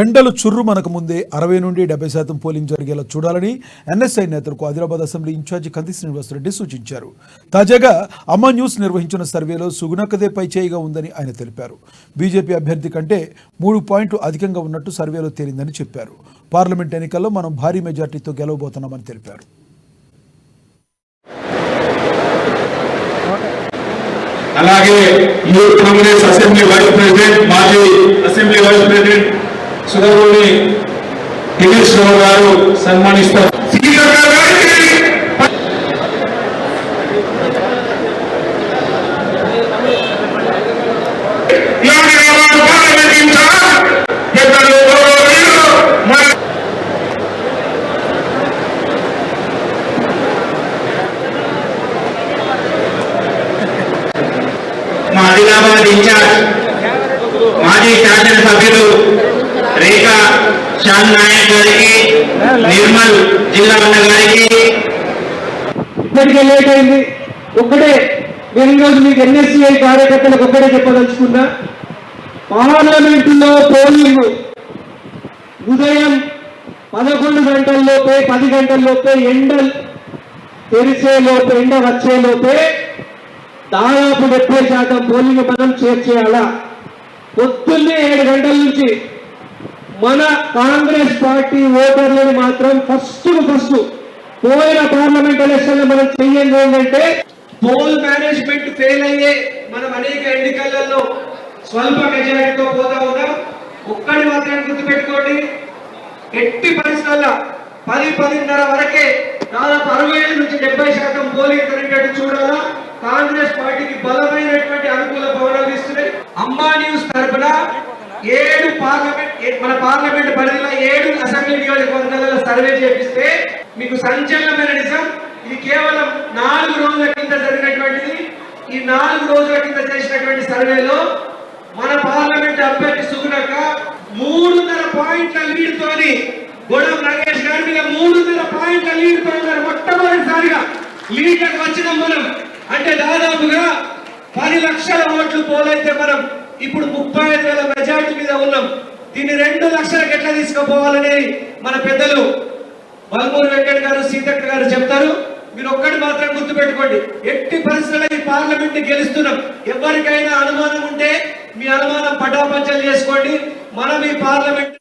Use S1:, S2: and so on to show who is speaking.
S1: ఎండలు చుర్రు మనకు ముందే అరవై నుండి డెబ్బై శాతం పోలింగ్ జరిగేలా చూడాలని ఎన్ఎస్ఐ నేతలకు ఆదిలాబాద్ అసెంబ్లీ ఇన్ఛార్జి కంది శ్రీనివాసరెడ్డి సూచించారు. తాజాగా అమ్మ న్యూస్ నిర్వహించిన సర్వేలో సుగుణకదే పైచేయిగా ఉందని ఆయన తెలిపారు. బీజేపీ అభ్యర్థి కంటే మూడు పాయింట్లు అధికంగా ఉన్నట్టు సర్వేలో తేలిందని చెప్పారు. పార్లమెంట్ ఎన్నికల్లో మనం భారీ మెజార్టీతో గెలవబోతున్నామని తెలిపారు.
S2: అలాగే youth Congress assembly vice president మాజీ assembly vice president Sudhagoni Dinesh Rao గారు సన్మానిస్తారు.
S3: మా ఆదిలాబాద్ ఇన్ఛార్జ్ మాజీ శాసనసభ్యులు రేఖా శ్యామ్ నాయక్ గారికి నిర్మల్ జిల్లా గారికి.
S4: ఇప్పటికే లేట్ అయింది. ఒక్కటే నేను ఈరోజు మీకు ఎన్ఎస్సిఐ కార్యకర్తలకు ఒక్కటే చెప్పదలుచుకున్నా. పార్లమెంటులో పోలింగ్ ఉదయం పదకొండు గంటల్లోపే పది గంటల్లోపే ఎండ తెరిచేలోపే ఎండ వచ్చేలోపే దాదాపు డెబ్బై శాతం పోలింగ్ మనం చేర్చేయాలా? పొద్దున్నే ఏడు గంటల నుంచి మన కాంగ్రెస్ పార్టీ ఓటర్లను మాత్రం ఫస్ట్ ఫస్ట్ పోయిన పార్లమెంట్ ఎలక్షన్లో మనం చెయ్యండి ఏంటంటే పోల్ మేనేజ్మెంట్ ఫెయిల్ అయ్యే మనం అనేక ఎన్నికలలో స్వల్ప మెజారిటీతో పోతా ఉన్నాం. ఒక్కడి మాత్రం గుర్తుపెట్టుకోండి ఎట్టి పరిస్థితుల్లో పది పదిన్నర వరకే దాదాపు అరవై ఐదు నుంచి డెబ్బై శాతం పోలింగ్ జరిగేటట్టు చూడాలా? కాంగ్రెస్ పార్టీకి బలమైనటువంటి అనుకూల భవనాలు ఇస్తున్నాయి. అమ్మా న్యూస్ తరపున ఏడు ఏ- మన పార్లమెంట్ పరిధిలో ఏడు అసెంబ్లీ నియోజకవర్గాలలో సర్వే చేపిస్తే మీకు సంచలనమైన నిజం. ఇది కేవలం నాలుగు రోజుల కింద జరిగినటువంటిది. ఈ నాలుగు రోజుల కింద చేసినటువంటి సర్వేలో మన పార్లమెంట్ అభ్యర్థి సుగుణక మూడున్నర పాయింట్ల లీడ్ తోని గొడవ నగేష్ గారి మీద మూడున్నర పాయింట్ల లీడ్తో ఉన్నారు మొట్టమొదటిసారిగా లీడర్ వచ్చిన మనం అంటే దాదాపుగా పది లక్షల ఓట్లు పోలైతే మనం ఇప్పుడు ముప్పై ఐదు వేల మెజార్టీ మీద ఉన్నాం. దీన్ని రెండు లక్షలకు ఎట్లా తీసుకుపోవాలని మన పెద్దలు బల్మూరి వెంకట్ గారు సీతక్క గారు చెప్తారు. మీరు ఒక్కటి మాత్రం గుర్తుపెట్టుకోండి. ఎట్టి పరిస్థితుల్లో ఈ పార్లమెంట్ని గెలుస్తున్నాం. ఎవరికైనా అనుమానం ఉంటే మీ అనుమానం పటాపంచలు చేసుకోండి. మనం ఈ పార్లమెంట్